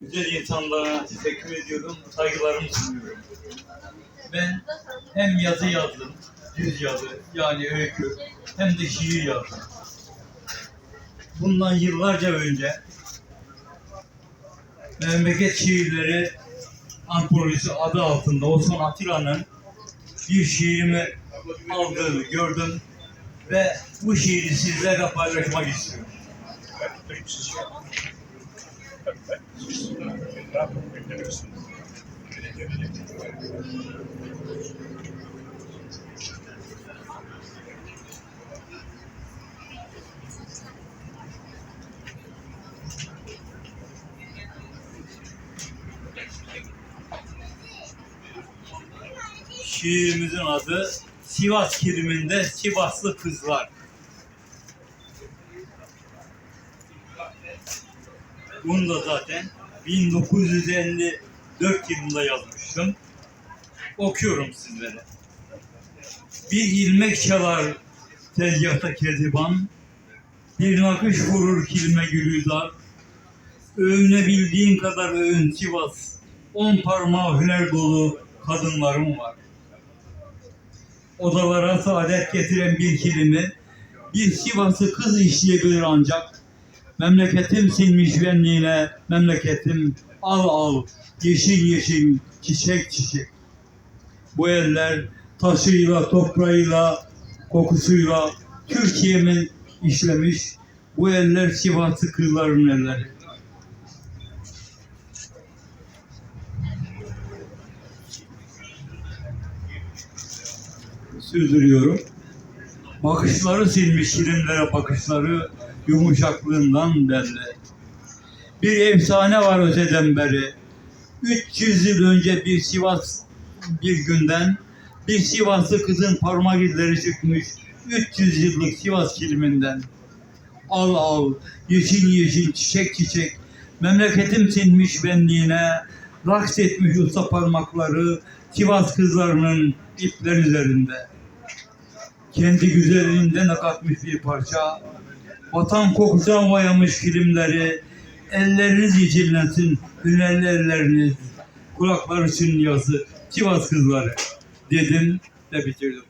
Güzel insanlara teşekkür ediyorum, saygılarımı sunuyorum. Ben hem yazı yazdım, düz yazı yani öykü, hem de şiir yazdım. Bundan yıllarca önce Memleket Şiirleri Antolojisi adı altında Osman Atilla'nın bir şiirimi aldığını gördüm ve bu şiiri sizlerle paylaşmak istiyorum. Şiirimizin adı Sivas Kiliminde Sivaslı Kızlar. Bunu da zaten 1954 yılında yazmıştım. Okuyorum sizlere. Bir ilmek çalar tezgahta keziban, bir nakış vurur kilime gülüdar, övünebildiğin kadar övün Sivas, on parmağı hüner dolu kadınlarım var. Odalara saadet getiren bir kilimi, bir Sivas'ı kız işleyebilir ancak, memleketim silmiş benliğine, memleketim al al, yeşil yeşil, çiçek çiçek. Bu eller taşıyla, toprağıyla, kokusuyla Türkiye'mi işlemiş. Bu eller Sivaslı kızların elleri. Sürdürüyorum. Bakışları silmiş şirinlere bakışları yumuşaklığından belli. Bir efsane var öteden beri. 300 yıl önce bir Sivas bir günden bir Sivaslı kızın parmak izleri çıkmış 300 yıllık Sivas kiliminden. Al al, yeşil yeşil, çiçek çiçek, memleketim sinmiş benliğine, raks etmiş usta parmakları Sivas kızlarının ipler üzerinde. Kendi güzelliğinden akatmış bir parça, vatan kokusuna boyamış kilimleri, elleriniz yeşillensin, hünerli elleriniz, kulakları çınlasın, Sivas kızları dedim ve bitirdim.